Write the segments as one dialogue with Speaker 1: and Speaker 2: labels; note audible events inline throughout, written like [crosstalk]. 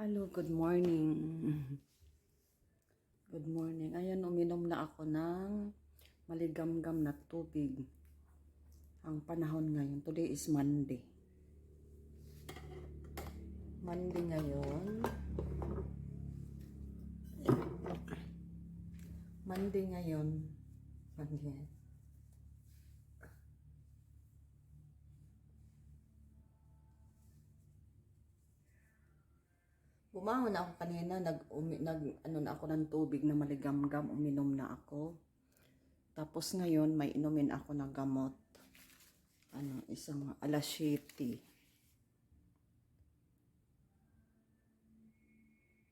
Speaker 1: Hello, good morning. [laughs] Good morning. Ayan, uminom na ako ng maligamgam na tubig. Ang panahon ngayon, today is Monday. Monday ngayon. Monday ngayon. Monday. Bumangon ako kanina, nag, umi, nag ano na ako ng tubig na maligamgam, uminom na ako. Tapos ngayon, may inumin ako ng gamot. Ano, isang alasiti.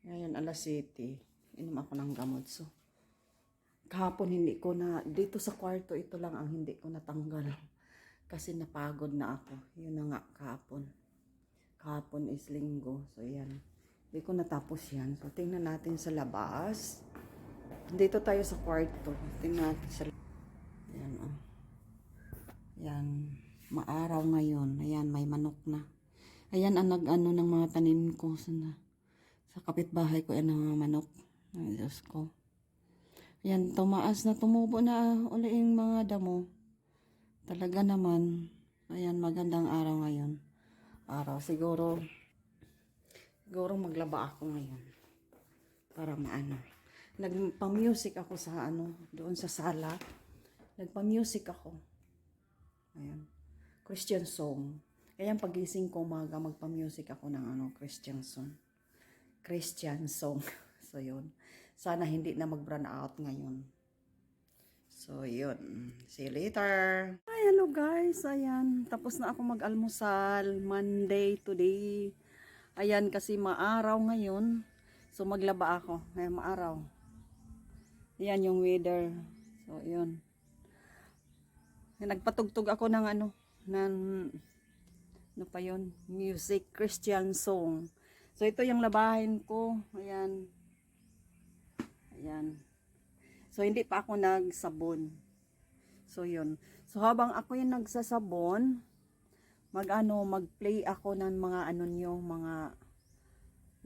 Speaker 1: Ngayon, alasiti. Inom ako ng gamot. So, kahapon hindi ko na, dito sa kwarto, ito lang ang hindi ko natanggal. [laughs] Kasi napagod na ako. Yun na nga, kahapon. Kahapon is linggo. So, yan. Hindi ko natapos yan. So, tingnan natin sa labas. Dito tayo sa kwarto. Tingnan natin sa Ayan, oh. Ayan. Maaraw ngayon. Ayan, may manok na. Ayan ang nag-ano ng mga tanim ko. Sa, sa kapitbahay ko, yan ang mga manok. Ay, Diyos ko. Ayan, tumaas na, tumubo na uli yung mga damo. Talaga naman. Ayan, magandang araw ngayon. Araw, siguro, siguro maglaba ako ngayon. Para maano. Nagpa-music ako sa ano, doon sa sala. Nagpa-music ako. Ayan. Christian song. Kaya pagising ko umaga, magpa-music ako ng ano, Christian song. Christian song. [laughs] so, yun. Sana hindi na mag-run out ngayon. So, yun. See you later. Hi, hello guys. Ayan. Tapos na ako mag-almusal. Monday today. Ayan, kasi maaraw ngayon. So, maglaba ako. Ayan, maaraw. Ayan yung weather. So, yun. Nagpatugtog ako ng ano, ng, ano pa yun, music, Christian song. So, ito yung labahin ko. Ayan. Ayan. So, hindi pa ako nagsabon. So, yun. So, habang ako yung nagsasabon, mag-ano, mag-play ako ng mga ano nyo, mga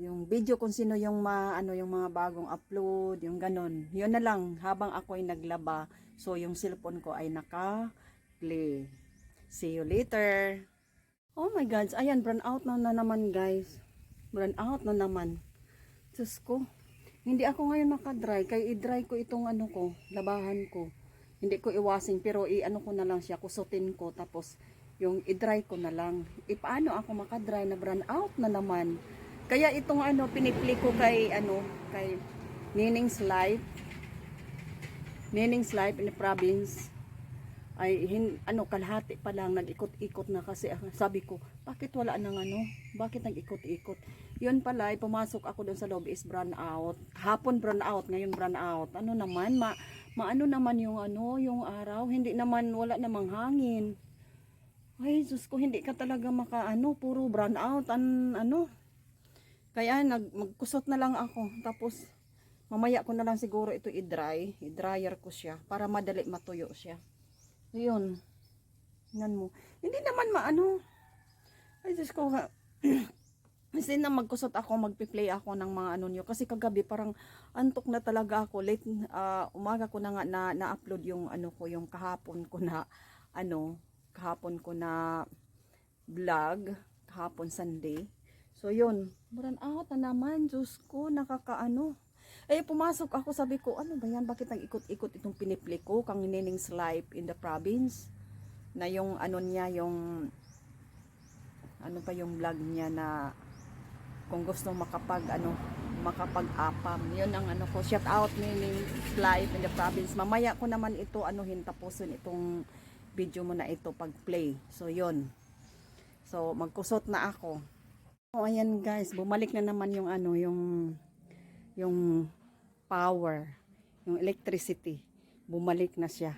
Speaker 1: yung video kung sino yung ma, ano yung mga bagong upload, yung ganon. Yun na lang habang ako ay naglaba. So yung cellphone ko ay naka-play. See you later. Oh my god, ayan burn out na, na naman guys. Burn out na naman. Diyos ko. Hindi ako ngayon makadry. Kaya i-dry ko itong ano ko, labahan ko. Hindi ko iwasin pero i-ano ko na lang siya, kusutin ko tapos yung i-dry ko na lang. E paano ako makadry na burn out na naman? Kaya itong ano, pinipli ko kay, ano, kay Nining's Life. Nining's Life in the province. Ay, hin, ano, kalahati pa lang, nag-ikot-ikot na kasi ah, sabi ko, bakit wala nang ano? Bakit nag-ikot-ikot? Yun pala, ay pumasok ako doon sa loob is brown out. Hapon brown out, ngayon brown out. Ano naman, ma, maano naman yung ano, yung araw, hindi naman, wala namang hangin. Ay, Diyos ko, hindi ka talaga makaano, puro brown out, an, ano, kaya nag magkusot na lang ako. Tapos mamaya ko na lang siguro ito i-dry. I-dryer ko siya para madali matuyo siya. Ayun. Tingnan mo. Hindi naman maano. Ay, Diyos ko. ha. [clears throat] Kasi na magkusot ako, magpi-play ako ng mga ano nyo. Kasi kagabi parang antok na talaga ako. Late, ah, umaga ko na nga na, na-upload yung ano ko, yung kahapon ko na, ano, kahapon ko na vlog, kahapon Sunday. So, yun. Burn out na naman. Diyos ko, nakakaano. Eh, pumasok ako, sabi ko, ano ba yan? Bakit nag-ikot-ikot itong pinipli ko? Kang Nining's Life in the province. Na yung, ano niya, yung, ano pa yung vlog niya na, kung gusto makapag, ano, makapag-apam. Yun ang ano ko, shout out Nining's Life in the province. Mamaya ko naman ito, anuhin, tapusin itong video mo na ito pag-play. So, yun. So, magkusot na ako. Oh, ayan guys, bumalik na naman yung ano, yung yung power, yung electricity. Bumalik na siya.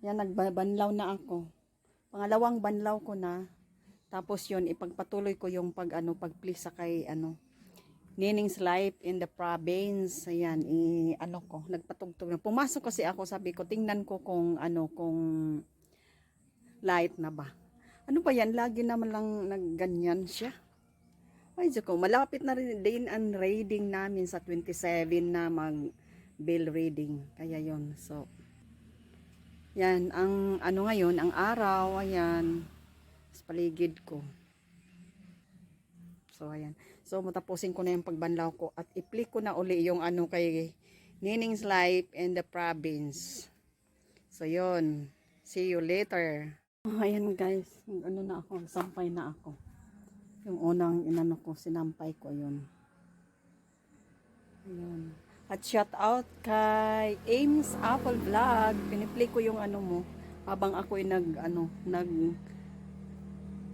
Speaker 1: Yan, nagbanlaw na ako. Pangalawang banlaw ko na. Tapos yun, ipagpatuloy ko yung pag ano, pag-please sa kay ano, Nining's Life in the province. Ayan, i, ano ko, nagpatugtog na. Pumasok kasi ako, sabi ko, tingnan ko kung ano, kung light na ba. Ano ba yan? Lagi naman lang nagganyan siya. Ay, Diyos ko, malapit na rin din ang reading namin sa 27 na mag bill reading. Kaya yon So, yan, ang ano ngayon, ang araw, ayan, sa paligid ko. So, ayan. So, matapusin ko na yung pagbanlaw ko at i-click ko na uli yung ano kay Nining's Life in the Province. So, yon See you later. Oh, ayan guys, ano na ako, sampay na ako. Yung unang inano ko, sinampay ko yun. Ayan. At shout out kay Ames Apple Vlog. Piniplay ko yung ano mo habang ako'y nag ano nag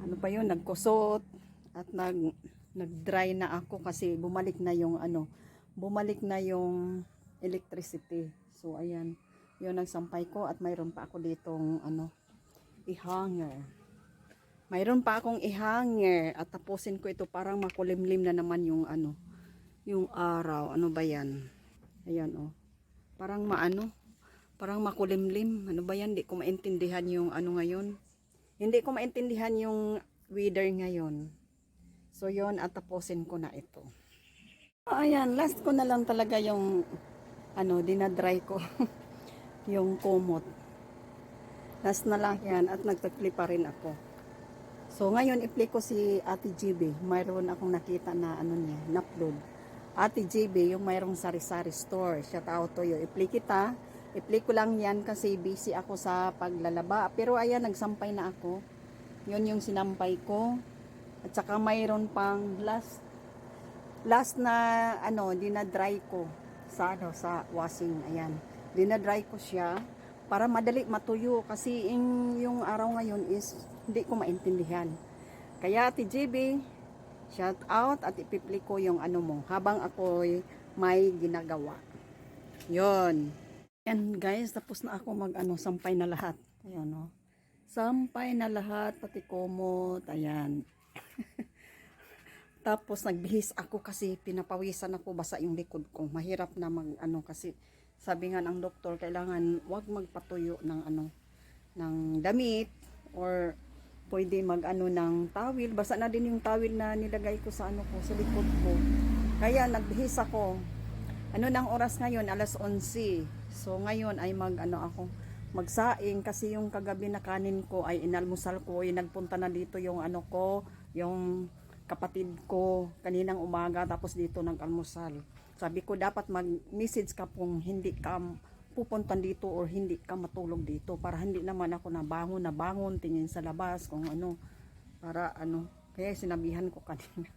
Speaker 1: ano pa yun, nagkusot at nag nag-dry na ako kasi bumalik na yung ano, bumalik na yung electricity. So ayan, yun ang sampay ko at mayroon pa ako ditong ano i-hanger. Mayroon pa akong i-hanger at tapusin ko ito parang makulimlim na naman yung ano, yung araw. Ano ba yan? Ayan oh. Parang maano, parang makulimlim. Ano ba yan? Hindi ko maintindihan yung ano ngayon. Hindi ko maintindihan yung weather ngayon. So yon at tapusin ko na ito. Ayan, last ko na lang talaga yung ano, dinadry ko. [laughs] yung kumot. Last na lang yan at nagtagli pa rin ako. So ngayon i-play ko si Ate GB. Mayroon akong nakita na ano niya, na-upload. Ate GB, yung mayroong sari-sari store. Shout out to you. I-play kita. I-play ko lang yan kasi busy ako sa paglalaba. Pero ayan, nagsampay na ako. Yun yung sinampay ko. At saka mayroon pang last last na ano, dinadry ko sa ano sa washing. Ayan. Dinadry ko siya para madali matuyo kasi yung, yung araw ngayon is hindi ko maintindihan. Kaya Ate JB, shout out at ipipli ko yung ano mo habang ako'y may ginagawa. Yon. Yan guys, tapos na ako mag ano, sampay na lahat. Ayan no. Sampay na lahat, pati komot, ayan. [laughs] Tapos nagbihis ako kasi pinapawisan ako basa yung likod ko. Mahirap na mag ano kasi sabi nga ng doktor kailangan wag magpatuyo ng ano ng damit or pwede mag ano ng tawil. Basa na din yung tawil na nilagay ko sa ano ko sa likod ko. Kaya nagbihis ako. Ano nang oras ngayon? Alas 11. So ngayon ay mag ano ako magsaing kasi yung kagabi na kanin ko ay inalmusal ko ay nagpunta na dito yung ano ko yung kapatid ko kaninang umaga tapos dito nag-almusal. Sabi ko dapat mag-message ka kung hindi ka pupunta dito or hindi ka matulog dito para hindi naman ako nabangon na bangon tingin sa labas kung ano. Para ano kaya sinabihan ko [laughs] kanina.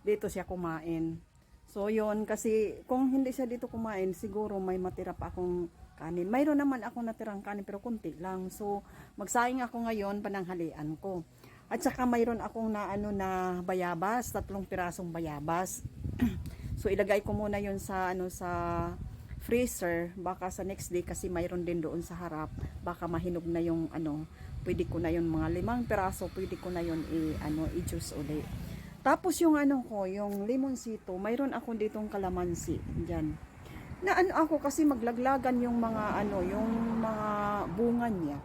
Speaker 1: Dito siya kumain. So yon kasi kung hindi siya dito kumain siguro may matira pa akong kanin. Mayroon naman ako natirang kanin pero kunti lang. So magsaing ako ngayon pananghalian ko. At saka mayroon akong na ano na bayabas, tatlong pirasong bayabas. [clears throat] so ilagay ko muna 'yon sa ano sa freezer baka sa next day kasi mayroon din doon sa harap baka mahinog na yung ano pwede ko na yung mga limang piraso pwede ko na yon i ano i-juice uli tapos yung ano ko yung limonsito mayroon ako ditong kalamansi diyan na ano ako kasi maglaglagan yung mga ano yung mga bunga niya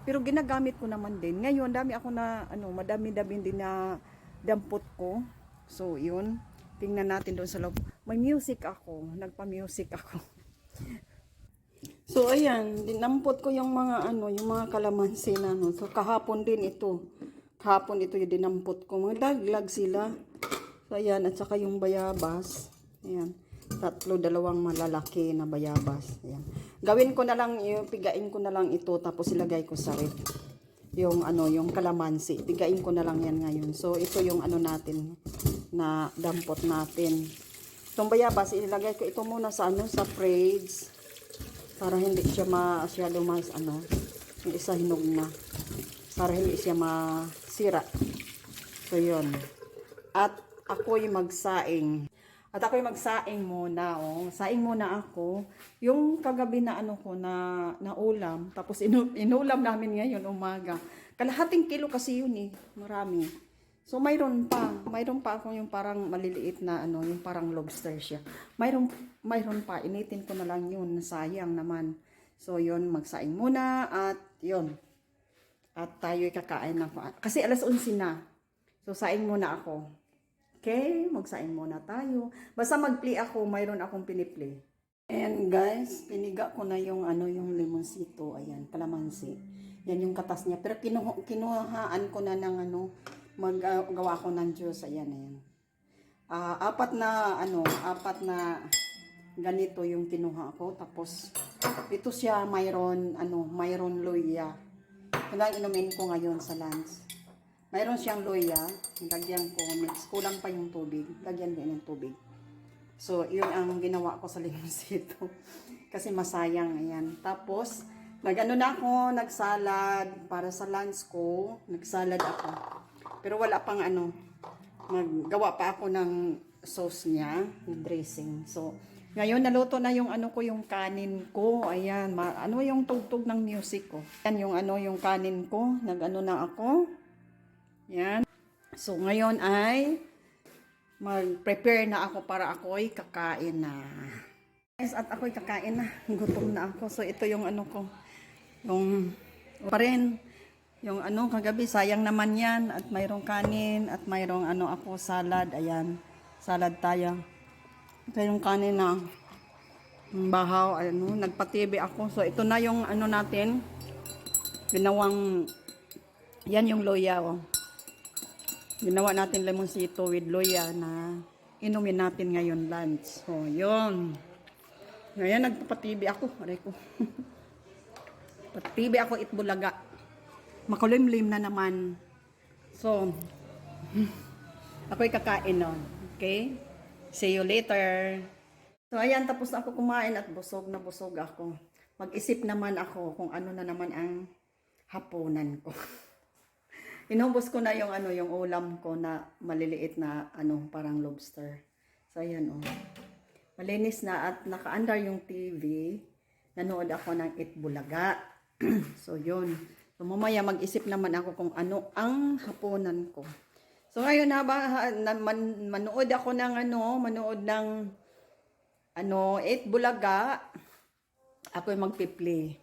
Speaker 1: pero ginagamit ko naman din. Ngayon, dami ako na, ano, madami-dami din na dampot ko. So, yun. Tingnan natin doon sa loob. May music ako. Nagpa-music ako. so, ayan. Dinampot ko yung mga, ano, yung mga kalamansi na, ano. So, kahapon din ito. Kahapon ito yung dinampot ko. Mga daglag sila. So, ayan. At saka yung bayabas. Ayan tatlo, dalawang malalaki na bayabas. Ayan. Gawin ko na lang, yung, pigain ko na lang ito, tapos ilagay ko sa ref. Yung ano, yung kalamansi. Pigain ko na lang yan ngayon. So, ito yung ano natin, na dampot natin. Itong bayabas, ilagay ko ito muna sa ano, sa fridge. Para hindi siya masyado mas, ano, hindi sa hinog na. Para hindi siya masira. So, yun. At ako'y magsaing. At ako'y magsaing muna, oh. Saing muna ako. Yung kagabi na ano ko na, na ulam, tapos inu, inulam namin ngayon umaga. Kalahating kilo kasi yun eh. Marami. So mayroon pa, mayroon pa ako yung parang maliliit na ano, yung parang lobster siya. Mayroon mayroon pa, initin ko na lang yun, sayang naman. So yun, magsaing muna at yun. At tayo'y kakain na. Kasi alas 11 na. So saing muna ako. Okay, magsain muna tayo. Basta mag-play ako, mayroon akong piniplay. And guys, piniga ko na yung ano yung limonsito, ayan, kalamansi. Yan yung katas niya. Pero kinuha, kinuhaan ko na ng ano, maggawa ko ng juice, ayan, ayan. Ah, apat na ano, apat na ganito yung kinuha ko. Tapos ito siya mayroon ano, mayroon luya. Kailangan inumin ko ngayon sa lunch. Mayroon siyang luya, lagyan ko mix. Kulang pa yung tubig. Lagyan din ng tubig. So, yun ang ginawa ko sa limonsito. [laughs] Kasi masayang, ayan. Tapos, nag-ano na ako, nagsalad para sa lunch ko. Nagsalad ako. Pero wala pang ano, naggawa pa ako ng sauce niya, yung dressing. So, ngayon naluto na yung ano ko, yung kanin ko. Ayan, ma- ano yung tugtog ng music ko. Yan yung ano, yung kanin ko. Nag-ano na ako. Yan. So, ngayon ay mag-prepare na ako para ako'y kakain na. Guys, at ako'y kakain na. Gutom na ako. So, ito yung ano ko. Yung pa rin. Yung ano, kagabi, sayang naman yan. At mayroong kanin. At mayroong ano ako, salad. Ayan. Salad tayo. Ito yung kanin na bahaw. Ano, nagpatibi ako. So, ito na yung ano natin. Ginawang, yan yung loya, oh. Ginawa natin lemonsito with loya na inumin natin ngayon lunch. So, yun. Ngayon, nagpapatibi ako. Aray ko. [laughs] Patibi ako itbulaga. Makulimlim na naman. So, ako'y kakain nun. Okay? See you later. So, ayan, tapos na ako kumain at busog na busog ako. Mag-isip naman ako kung ano na naman ang hapunan ko. [laughs] Inubos ko na yung ano, yung ulam ko na maliliit na ano, parang lobster. So ayan oh. Malinis na at nakaandar yung TV. Nanood ako ng Itbulaga. [clears throat] so yun. So mamaya mag-isip naman ako kung ano ang hapunan ko. So ngayon na ba man, manood ako ng ano, manood ng ano, Itbulaga. Ako yung magpi-play.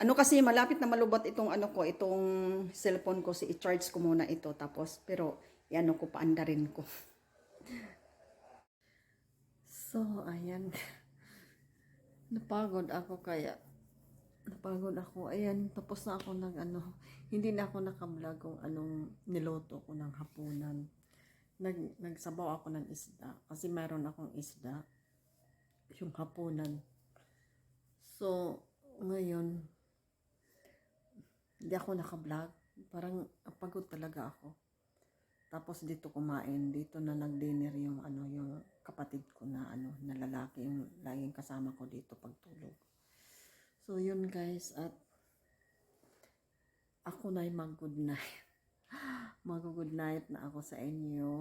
Speaker 1: Ano kasi malapit na malubot itong ano ko, itong cellphone ko, si i-charge ko muna ito tapos pero iano ko paandarin ko. [laughs] So, ayan. [laughs] Napagod ako kaya napagod ako. Ayan, tapos na ako ng ano, hindi na ako nakablog kung anong niloto ko ng hapunan. Nag, nagsabaw ako ng isda kasi meron akong isda yung hapunan. So, ngayon, hindi ako naka-vlog. Parang pagod talaga ako. Tapos dito kumain, dito na nag-dinner yung ano, yung kapatid ko na ano, na lalaki yung laging kasama ko dito pagtulog. So yun guys, at ako na mag-good night. [laughs] Mag-good night na ako sa inyo.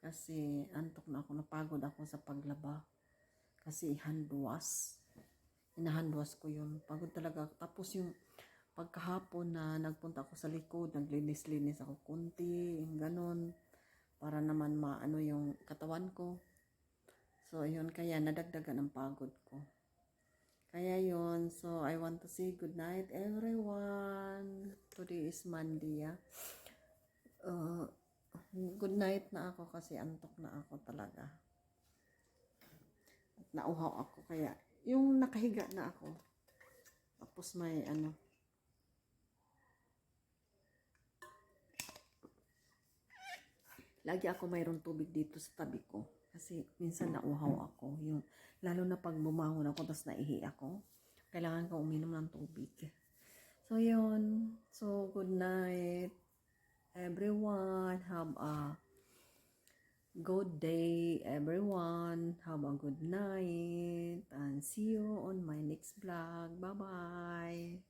Speaker 1: Kasi antok na ako, napagod ako sa paglaba. Kasi handwas. Inahandwas ko yun. Pagod talaga. Tapos yung pagkahapon na nagpunta ako sa likod, naglinis-linis ako kunti, yung ganon, para naman maano yung katawan ko. So, yun, kaya nadagdagan ang pagod ko. Kaya yun, so I want to say good night everyone. Today is Monday, ah. Uh, good night na ako kasi antok na ako talaga. At nauhaw ako kaya yung nakahiga na ako. Tapos may ano, lagi ako mayroon tubig dito sa tabi ko. Kasi minsan nauhaw ako. Yung, lalo na pag bumangon ako tapos naihi ako. Kailangan ko uminom ng tubig. So, yun. So, good night. Everyone, have a good day, everyone. Have a good night. And see you on my next vlog. Bye-bye.